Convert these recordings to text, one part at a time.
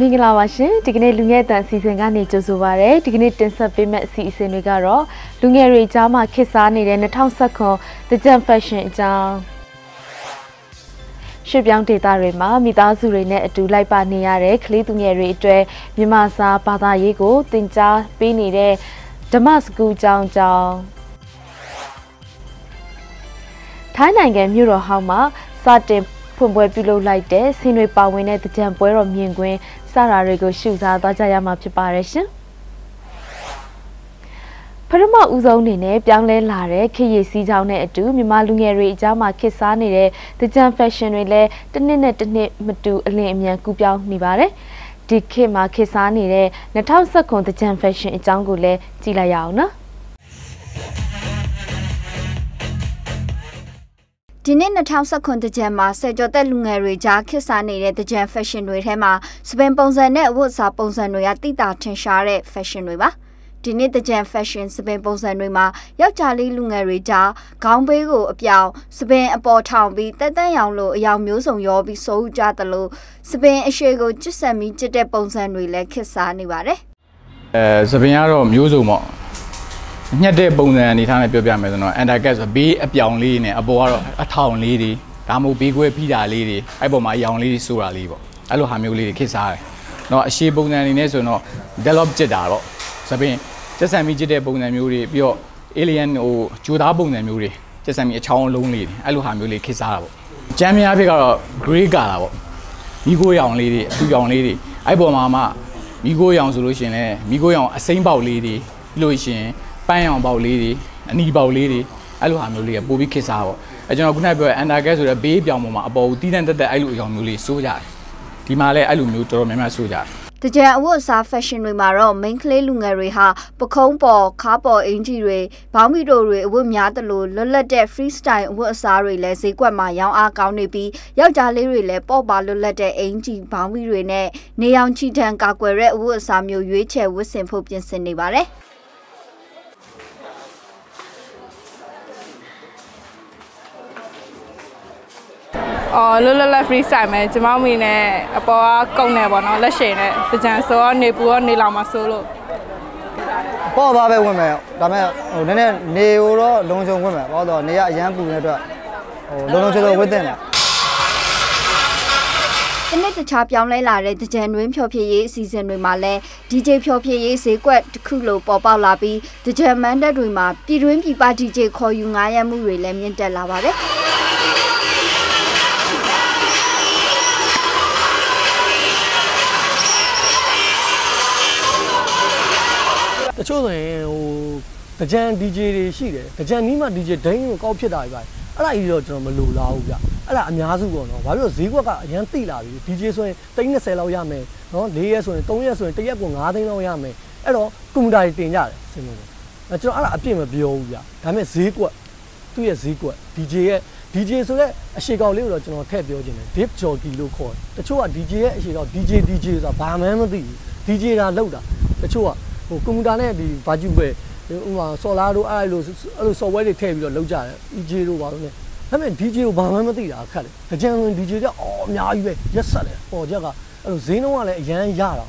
မင်္ဂလာပါရှင်ဒီကနေ့လူငယ်တန်အစီအစဉ်ကနေကြိုဆိုပါရစေဒီကနေ့တင်ဆက်ပေးမယ့်အစီအစဉ်တွေကတော့လူငယ်တွေကြားမှာခေတ်စားနေတဲ့2019 The Jam Fashion အကြောင်းရွှေပြောင်းဒေတာတွေမှာမိသားစုတွေနဲ့အတူလိုက်ပါနေရတဲ့ကလေးသူငယ်တွေအတွက်မြန်မာစာဘာသာရေးကိုသင်ကြားပေးနေတဲ့ဓမ္မစကူကျောင်းကျောင်းထိုင်းနိုင်ငံမြို့တော်ဟောင်းမှာစတင်ဖွင့်ပွဲပြုလုပ်လိုက်တဲ့ဆင်းတွေပါဝင်တဲ့တကြံပွဲတော်မြင်ကွင်းစ တာတွေကိုရှုစားသွားကြရမှာဖြစ်ပါတယ်ရှင်။ပထမဦးဆုံးအနေနဲ့ပြောင်းလဲလာတဲ့ခေတ်ရည်စည်းကြောင်းနဲ့အတူမြန်မာလူငယ်တွေအကြားမှာခေတ်စားနေတဲ့တကြံ fashion တွေလည်းတစ်နှစ်နဲ့တစ်နှစ်မတူအလင်းအမြန်ကူးပြောင်းနေပါတယ်။ဒီခေတ်မှာခေတ်စားနေတဲ့2019တကြံ fashion အကြောင်းကိုလည်းကြည့်လိုက်ရအောင်နော်။ ဒီနှစ်2019တကြံမှာဆယ်ကျော်သက်လူငယ်တွေကြားခေတ်စားနေတဲ့တကြံ fashion တွေထဲမှာစပင်ပုံစံနဲ့အဝတ်အစားပုံစံတွေကတိတာထင်ရှားတဲ့ fashion တွေပါဒီနှစ်တကြံ fashion စပင်ပုံစံတွေမှာယောက်ျားလေးလူငယ်တွေကြားခေါင်းဘေးကိုအပြောင်စပင်အပေါ်ထောင်ပြီးတက်တန့်ရောင်လိုအယောင်မျိုးစုံရောပြီးစိုးကြသလိုစပင်အရှိကိုကျစ်ဆက်ပြီးကျစ်တဲ့ပုံစံတွေလည်းခေတ်စားနေပါတယ်အဲစပင်ကတော့မျိုးစုံပေါ့ ညှက်တဲ့ပုံစံအနေထားနဲ့ပြောပြမယ်ဆိုတော့ undercut ဆိုဘေးအပြောင်လေးနဲ့အပေါ်ကတော့အထောင်လေးတွေဒါမှမဟုတ်ဘေးခွဲဖိတာလေးတွေအဲ့ပေါ်မှာအယောင်လေးတွေဆိုတာလေးပေါ့အဲ့လိုဟာမျိုးလေးတွေခစ်စားတယ်။တော့အရှိပုံစံအနေနဲ့ဆိုတော့ develop ကြစ်တာပေါ့။သဖြင့်ကျက်ဆံမီကြစ်တဲ့ပုံစံမျိုးတွေပြီးတော့ alien ဟိုဂျိုသားပုံစံမျိုးတွေကျက်ဆံမီအချောင်းလုံးလေးတွေအဲ့လိုဟာမျိုးလေးခစ်စားတာပေါ့။ကြမ်းများဖြစ်ကတော့ grey color ပေါ့။မိကိုရောင်လေးတွေအပူရောင်လေးတွေအဲ့ပေါ်မှာမှမိကိုရောင်ဆိုလို့ရှိရင်လည်းမိကိုရောင်အစိမ့်ပေါက်လေးတွေပြီးလို့ရှိရင် ပန်းရောင်ပေါက်လေးတွေအနီပေါက်လေးတွေအဲ့လိုဟာမျိုးလေးကပိုပြီးခစ်စားပေါ့အဲကျွန်တော်ခုနကပြောအန်ဒါကက်ဆိုတဲ့ဘေးပြောင်ပေါ်မှာအပေါ်ကိုတီးတန်းတက်တက်အဲ့လိုအရောင်မျိုးလေးစိုးကြတယ်ဒီမှာလည်းအဲ့လိုမျိုးတော်တော်များများစိုးကြတယ်တကြံအဝတ်အစား fashion တွေမှာတော့ main ကလေးလူငယ်တွေဟာပခုံးပေါ်ခါပေါ်အင်ဂျီတွေဘောင်းမီတိုတွေအဝတ်များသလိုလွတ်လပ်တဲ့ freestyle အဝတ်အစားတွေလည်းဈေးကွက်မှာရောင်းအားကောင်းနေပြီးယောက်ျားလေးတွေလည်းပေါ့ပါလွတ်လပ်တဲ့အင်ဂျီဘောင်းမီတွေနဲ့နေအောင်ချီတန်ကာကွယ်တဲ့အဝတ်အစားမျိုးရွေးချယ်ဝတ်ဆင်ဖို့ပြင်ဆင်နေပါတယ်။ အော်လွတ်လပ်လပ် free style မယ်ကျမမီနဲ့အပေါ်ကကုန်းနေပေါ့နော်လက်ရှိနဲ့တကြံဆိုတော့နေပူရောနေလောင်မှာဆိုလို့ပေါ့ပါပဲဝင်မယ်ဒါပေမဲ့ဟိုနည်းနည်းနေတော့လုံချုံဝင်မယ်ဘာလို့တော့နေရအရန်ပူနေတဲ့အတွက်ဟိုလုံလုံချုံချုံဝတ်တင်တယ်တနေ့တခြားပြောင်းလဲလာတဲ့တကြံတွင်းဖြော်ဖြည့်ရေးအစီအစဉ်တွေမှာလည်း DJ ဖြော်ဖြည့်ရေးဈေးကွက်တစ်ခုလိုပေါ်ပေါက်လာပြီးတကြံမန်တက်တွေမှာပြည်တွင်းပြည်ပ DJ ခေါ်ယူငားရမ်းမှုတွေလည်းမြင့်တက်လာပါတယ်။ တချို့ဆိုရင်ဟိုတကြံ DJ တွေရှိတယ်တကြံနီးမှ DJ ဒိန်းကိုကောက်ဖြစ်တာပဲအဲ့ဒါကြီးတော့ကျွန်တော်မလိုလားဘူးဗျအဲ့ဒါအများစုပေါ့နော်ဘာဖြစ်လို့ဈေးကွက်ကအရန်တိလာပြီ DJ ဆိုရင်30လောက်ရမယ်နော်၄ရက်ဆိုရင်3ရက်ဆိုရင်1ရက်ကို9သိန်းလောက်ရမယ်အဲ့တော့ကွန်ပျူတာတွေတင်ကြတယ်စင်လို့အဲ့ကျွန်တော်အဲ့ဒါအပြည့်မပြောဘူးဗျဒါပေမဲ့ဈေးကွက်သူ့ရဲ့ဈေးကွက် DJ ရဲ့ DJ ဆိုတဲ့အရှိကောင်လေးကိုတော့ကျွန်တော်ထည့်ပြောခြင်းတယ် Deep Jockey လို့ခေါ်တယ်တချို့က DJ ရဲ့အရှိကောင် DJ DJ ဆိုတာဘာမှမသိဘူး DJ တာလောက်တာတချို့က ဟိုကွန်ပျူတာနဲ့ဒီ virtual ပဲဥမာ solar တို့အဲ့လိုအဲ့လို software တွေထည့်ပြီးတော့လုပ်ကြတယ် EJ တို့ဘာလို့လဲဒါပေမဲ့ DJ ကိုဘာမှမသိတာခက်တယ်တကြံဆို DJ ကအော်အများကြီးပဲရက်ဆက်တယ်ဟောချက်ကအဲ့လိုဈေးနှုန်းကလည်းအရန်ရတာ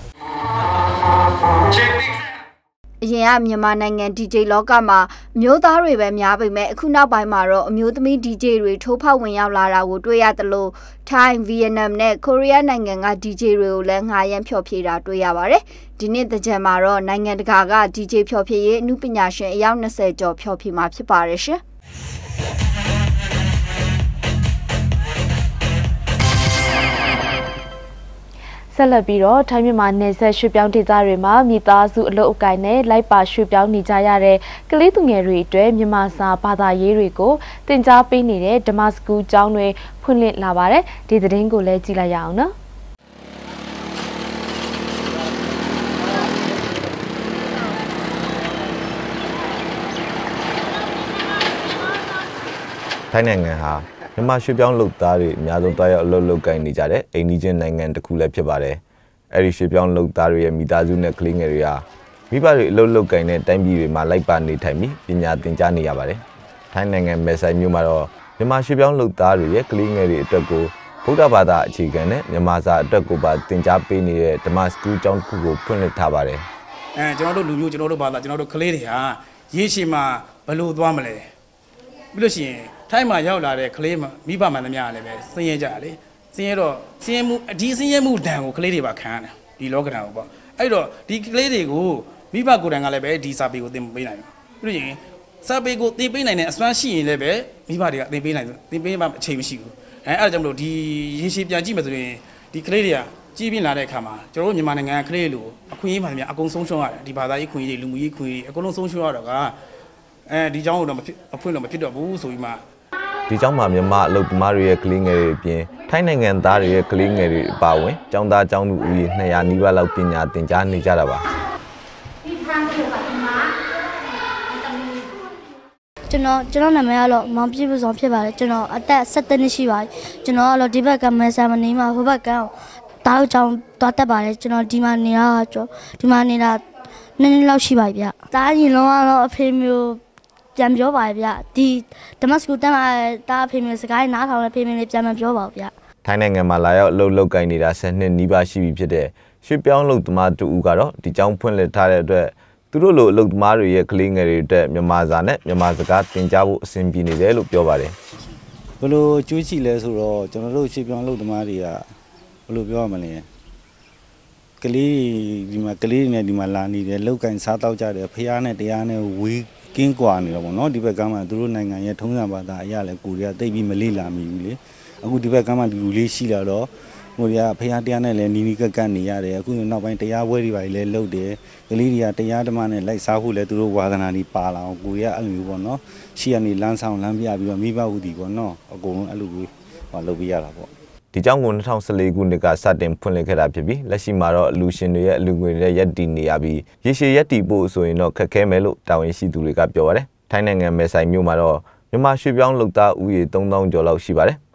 အရင်ကမြန်မာနိုင်ငံ DJ လောကမှာအမျိုးသားတွေပဲများပေမဲ့အခုနောက်ပိုင်းမှာတော့အမျိုးသမီး DJ တွေထိုးဖောက်ဝင်ရောက်လာတာကိုတွေ့ရသလိုထိုင်း၊ဗီယက်နမ်နဲ့ကိုရီးယားနိုင်ငံက DJ တွေကိုလည်းငှားရမ်းဖျော်ဖြေတာတွေ့ရပါတယ်။ဒီနှစ်တကြံမှာတော့နိုင်ငံတကာက DJ ဖျော်ဖြေရေးအမှုပညာရှင်အယောက်20ကျော်ဖျော်ဖြေမှာဖြစ်ပါတယ်ရှင်။ ဆက်လက်ပြီးတော့ထိုင်းမြန်မာနယ်စပ်ရွှေပြောင်းဒေသတွေမှာမိသားစုအလုပ်အကိုင်နဲ့လိုက်ပါရွှေပြောင်းနေကြရတဲ့ကလေးသူငယ်တွေအတွက်မြန်မာစာဘာသာရေးတွေကိုသင်ကြားပေးနေတဲ့ဓမ္မစကူကျောင်းတွေဖွင့်လှစ်လာပါတယ်ဒီသတင်းကိုလည်းကြည့်လိုက်ရအောင်နော်ထိုင်းနိုင်ငံဟာ မြန်မာရွှေပြောင်းလုပ်သားတွေအများဆုံးတွားရောက်အလုပ်လုပ်ကိုင်နေကြတဲ့အိန္ဒိချင်းနိုင်ငံတစ်ခုလည်းဖြစ်ပါတယ်။အဲဒီရွှေပြောင်းလုပ်သားတွေရဲ့မိသားစုနဲ့ကလေးငယ်တွေဟာမိဘတွေအလုပ်လုပ်ကိုင်တဲ့တိုင်းပြည်တွေမှာလိုက်ပါနေထိုင်ပြီးပညာသင်ကြားနေရပါတယ်။ထိုင်းနိုင်ငံမဲဆိုင်မြို့မှာတော့မြန်မာရွှေပြောင်းလုပ်သားတွေရဲ့ကလေးငယ်တွေအတွက်ကိုဘဗုဒ္ဓဘာသာအခြေခံနဲ့မြန်မာစာအတွက်ကိုပါသင်ကြားပေးနေတဲ့ဓမ္မစကူးကျောင်းတစ်ခုကိုဖွင့်လှစ်ထားပါတယ်အဲကျွန်တော်တို့လူမျိုးကျွန်တော်တို့ဘာသာကျွန်တော်တို့ကလေးတွေဟာရေရှည်မှာဘယ်လို့သွားမလဲပြီးလို့ရှိရင် ထိုင်းမှာရောက်လာတဲ့ကလေးမိဘမှန်သမျှလည်းပဲဆင်းရဲကြလေဆင်းရဲတော့ဆင်းရဲမှုဒီဆင်းရဲမှုဒဏ်ကိုကလေးတွေပါခံရတယ်ဒီလောကဓာတ်ကိုပေါ့အဲ့တော့ဒီကလေးတွေကိုမိဘကိုယ်တိုင်ကလည်းပဲဒီစာပေကိုသင်ပေးနိုင်တယ်ပြီးလို့ရှိရင်စာပေကိုသင်ပေးနိုင်တဲ့အစွမ်းရှိရင်လည်းပဲမိဘတွေကသင်ပေးနိုင်တယ်သင်ပေးမှအချိန်မရှိဘူးအဲအဲ့ဒါကြောင့်မလို့ဒီရေရှည်ပြန်ကြည့်မယ်ဆိုရင်ဒီကလေးတွေကကြီးပြင်းလာတဲ့အခါမှာကျွန်တော်တို့မြန်မာနိုင်ငံကလေးလိုအခွင့်အရေးမှန်သမျှအကုန်ဆုံးရှုံးရတယ်ဒီဘာသာရေးခွင့်ရေးလူမှုရေးခွင့်ရေးအကုန်လုံးဆုံးရှုံးရတော့ကအဲဒီเจ้าတော့မဖြစ်အဖွင့်တော့မဖြစ်တော့ဘူးဆိုပြီးမှ ဒီကျောင်းမှာမြန်မာအလုပ်သမားတွေရဲ့ကလေးငယ်တွေအပြင်ထိုင်းနိုင်ငံသားတွေရဲ့ကလေးငယ်တွေအပါအဝင်ကျောင်းသားကျောင်းသူဦးရေ200နီးပါးလောက်ပညာသင်ကြားနေကြတာပါကျွန်တော်ကျွန်တော်နာမည်ကတော့မောင်ပြည့်ပစုံဖြစ်ပါတယ်ကျွန်တော်အသက်17နှစ်ရှိပါပြီကျွန်တော်ကတော့ဒီဘက်ကမဲဆာမနေမှာဟိုဘက်ကတားကြောင်သွားတက်ပါတယ်ကျွန်တော်ဒီမှာနေရတာကျွန်ဒီမှာနေတာနည်းနည်းလောက်ရှိပါပြီဗျတားရင်လုံးကတော့အဖေမျိုး ပြန်ပြောပါဗျဒီဓမ္မစကူတက်မှာတားအဖေမျိုးစကားနားထောင်တဲ့ဖေမျိုးလေးပြန်မပြောပါဘူးဗျထိုင်းနိုင်ငံမှာလာရောက်အလုပ်လုပ်ကိုင်နေတာ10နှစ်နီးပါးရှိပြီဖြစ်တဲ့ရွှေပြောင်းလုပ်သမားတူဦးကတော့ဒီကျောင်းဖွင့်လှစ်ထားတဲ့အတွက်သူတို့လိုအလုပ်သမားတွေရဲ့ကလေးငယ်တွေအတွက်မြန်မာစာနဲ့မြန်မာစကားသင်ကြားဖို့အဆင်ပြေနေတယ်လို့ပြောပါတယ်ဘယ်လိုကျွေးချီလဲဆိုတော့ကျွန်တော်တို့ရှေ့ပြောင်းလုပ်သမားတွေကဘယ်လိုပြောရမလဲကလေးဒီမှာကလေးတွေနဲ့ဒီမှာလာနေတယ်လောက်ကင်စားတောက်ကြတယ်ဖះနဲ့တရားနဲ့ဝေး ကင်းကွာနေတော့ဗောနော်ဒီဘက်ကမှသူတို့နိုင်ငံရဲ့ထုံးစံဘာသာအရာလဲကိုရီးယားတိတ်ပြီးမလေးလာမိဘူးလေအခုဒီဘက်ကမှဒီလူလေးရှိလာတော့ဟိုတွေကဖះတရားနဲ့လည်းနီးနီးကပ်ကပ်နေရတယ်အခုနောက်ပိုင်းတရားပွဲတွေပါလည်းလုပ်တယ်ကလေးတွေကတရားဓမ္မနဲ့လိုက်စားဖို့လည်းသူတို့ဝါသနာတွေပါလာအောင်ကိုရီးယားအဲ့လိုမျိုးပေါ့နော်ရှီကနေလမ်းဆောင်လမ်းပြပြီးတော့မိဘဝတီပေါ့နော်အကုန်လုံးအဲ့လိုမျိုးဟောလုပ်ပြရတာပေါ့ ဒီကျောင်းကို2014ခုနှစ်ကစတင်ဖွင့်လှစ်ခဲ့တာဖြစ်ပြီးလက်ရှိမှာတော့အလူရှင်တွေရဲ့အလူငွေတွေရက်တည်နေရပြီးရေရှည်ရက်တည်ဖို့ဆိုရင်တော့ခက်ခဲမယ်လို့တာဝန်ရှိသူတွေကပြောပါတယ်။ထိုင်းနိုင်ငံမဲဆိုင်မြို့မှာတော့မြန်မာရွှေပြောင်းလုပ်သားဦးရေ3000ကျော်လောက်ရှိပါတယ်။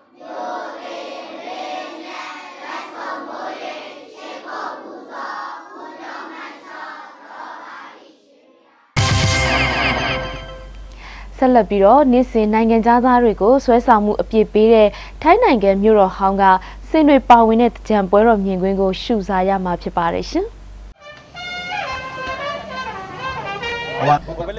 ဆက်လက်ပြီးတော့နေ့စဉ်နိုင်ငံသားတွေကိုဆွဲဆောင်မှုအပြစ်ပေးတဲ့ထိုင်းနိုင်ငံမြို့တော်ဟောင်းကစင်တွေပါဝင်တဲ့ကြံပွဲတော်မြင်ကွင်းကိုရှုစားရမှာဖြစ်ပါတယ်ရှင်။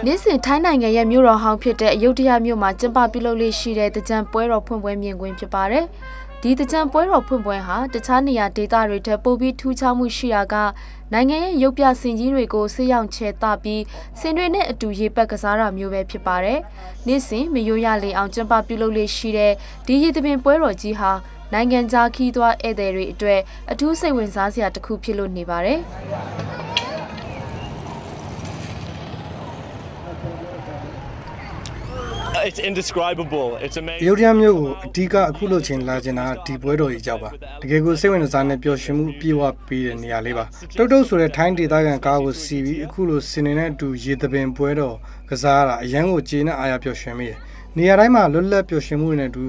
နေ့စဉ်ထိုင်းနိုင်ငံရဲ့မြို့တော်ဟောင်းဖြစ်တဲ့အယုဒ္ဓယမြို့မှာကျင်းပပြုလုပ်လေးရှိတဲ့ကြံပွဲတော်ဖွင့်ပွဲမြင်ကွင်းဖြစ်ပါတယ်။ဒီကြံပွဲတော်ဖွင့်ပွဲဟာတခြားနေရာဒေသတွေထက်ပိုပြီးထူးခြားမှုရှိတာက နိုင်ငံရဲ့ရုပ်ပြစင်ကြီးတွေကိုဆေးရောင်ချဲတပြီးစင်တွေနဲ့အတူရေပက်ကစားတာမျိုးပဲဖြစ်ပါတယ်။နေ့စဉ်မယိုးရလေအောင်ကျင်းပပြုလုပ်လေးရှိတဲ့ဒီရည်သပင်ပွဲတော်ကြီးဟာနိုင်ငံခြားခီးသွွားဧည့်သည်တွေအတွက်အထူးစိတ်ဝင်စားစရာတစ်ခုဖြစ်လို့နေပါတယ်။ It's indescribable. It's တ amazing. ရုတ်တရမျိုးကိုအဓိကအခုလိုချင်းလာချင်တာဒီပွဲတော်ကြီးကြောက်ပါတကယ်ကိုစိတ်ဝင်စားနဲ့ပျော်ရွှင်မှုပြေဝပေးတဲ့နေရာလေးပါတုတ်တုတ်ဆိုတဲ့ထိုင်းဒေသခံကားကိုစီပြီးအခုလိုစင်နေတဲ့အတူရေသပင်ပွဲတော်ကစားရတာအရန်ကိုကျေနပ်အားရပျော်ရွှင်မိတယ်နေရာတိုင်းမှာလွတ်လပ်ပျော်ရွှင်မှုတွေနဲ့အတူ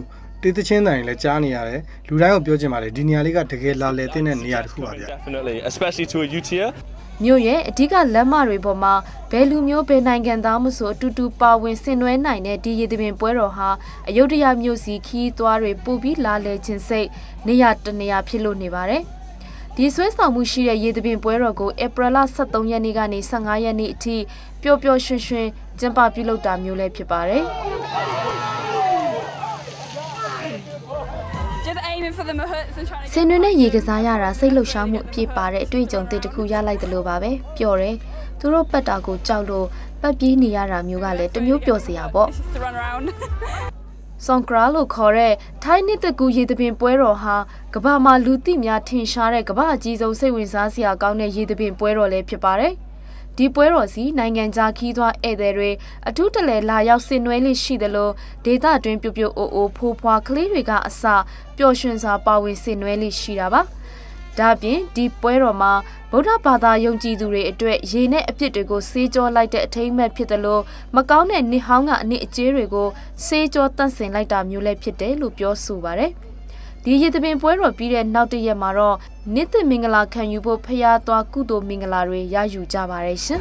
တေးသချင်းတိုင်လည်းကြားနေရတယ်လူတိုင်းကိုပြောချင်ပါတယ်ဒီနေရာလေးကတကယ်လာလည်တဲ့နေရာတစ်ခုပါဗျ Definitely, especially to a UTIA. မြို့ရဲ့အဓိကလမ်းမတွေပေါ်မှာဘယ်လူမျိုးဘယ်နိုင်ငံသားမှဆိုအတူတူပါဝင်ဆင်နွှဲနိုင်တဲ့ဒီရည်သပင်ပွဲတော်ဟာအယုဒ္ဓယမြို့စီခီးသွားတွေပို့ပြီးလာလေခြင်းစိတ်နေရတနေရဖြစ်လို့နေပါတယ်။ဒီဆွဲဆောင်မှုရှိတဲ့ရည်သပင်ပွဲတော်ကိုဧပြီလ23ရက်နေ့ကနေ15ရက်နေ့အထိပျော်ပျော်ရွှင်ရွှင်ကျင်းပပြုလုပ်တာမျိုးလည်းဖြစ်ပါတယ်။ စင်တွင်နဲ့ရေကစားရတာစိတ်လှုပ်ရှားမှုအပြည့်ပါတဲ့အတွေ့အကြုံတစ်တစ်ခုရလိုက်တယ်လို့ပါပဲပျော်တယ်သူတို့ပတ်တာကိုကြောက်လို့ပတ်ပြေးနေရတာမျိုးကလည်းတစ်မျိုးပျော်စရာပေါ့ to run around. ဆွန်ကရာလို့ခေါ်တဲ့ထိုင်းနှစ်တကူရေသပင်ပွဲတော်ဟာကမ္ဘာမှာလူသိများထင်ရှားတဲ့ကမ္ဘာအကြီးဆုံးစိတ်ဝင်စားစရာကောင်းတဲ့ရေသပင်ပွဲတော်လည်းဖြစ်ပါတယ်။ ဒီပွဲတော်စီနိုင်ငံခြားခီးသွွားဧည့်သည်တွေအထူးတလဲလာရောက်ဆင်နွှဲလေးရှိသလိုဒေသတွင်းပြပြအိုအိုဖိုးဖွာကလေးတွေကအစပျော်ရွှင်စွာပါဝင်ဆင်နွှဲလေးရှိတာပါ။ဒါပြင်ဒီပွဲတော်မှာဗုဒ္ဓဘာသာယုံကြည်သူတွေအတွက်ရေနဲ့အပြစ်တွေကိုဆေးကြောလိုက်တဲ့အထိမ်းအမှတ်ဖြစ်တယ်လို့မကောင်းတဲ့နှစ်ဟောင်းကအနစ်အကျေးတွေကိုဆေးကြောတန့်စင်လိုက်တာမျိုးလည်းဖြစ်တယ်လို့ပြောဆိုပါရယ် ဒီရေသပင်ပွဲတော်ပြီးတဲ့နောက်တစ်ရက်မှာတော့နှစ်သက်မင်္ဂလာခံယူဖို့ဖျားသွားကုသိုလ်မင်္ဂလာတွေရယူကြပါရယ်ရှင်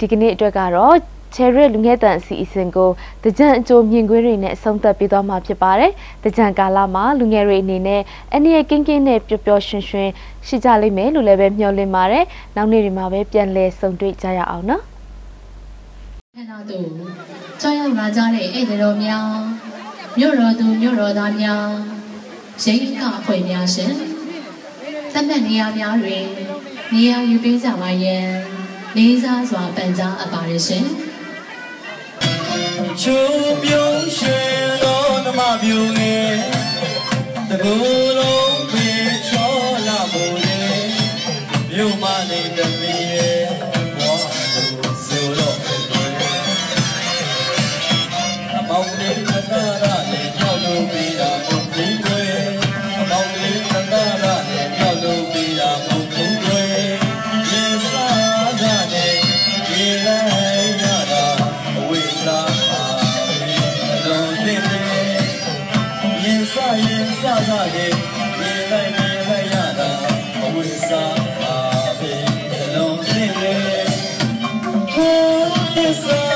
ကဒီကနေ့အတွက်ကတော့ ချယ်ရလူငယ်တန်အစီအစဉ်ကိုတကြံအကျိုးမြင်ကွင်းတွေနဲ့အဆုံးသတ်ပေးသွားမှာဖြစ်ပါတယ်။တကြံကာလမှာလူငယ်တွေအနေနဲ့အနေနဲ့ကင်းကင်းနဲ့ပျော်ပျော်ရွှင်ရွှင်ရှိကြလိမ့်မယ်လို့လည်းပဲမျှော်လင့်ပါတယ်။နောက်နေ့တွေမှာပဲပြန်လည်ဆုံတွေ့ကြရအောင်နော်။ခဏတို့ကြောက်ရောက်လာကြတဲ့ဧည့်သည်တော်များမြို့တော်သူမြို့တော်သားများရိတ်ကအဖွဲ့များရှင်သတ်မှတ်နေရာများတွင်နေရာယူပေးကြပါရန်လေးစားစွာပန်ကြားအပ်ပါရရှင် ချိုးပြုံးရွှင်တော်ဓမ္မပြုံးငယ်တကူလုံး လုံး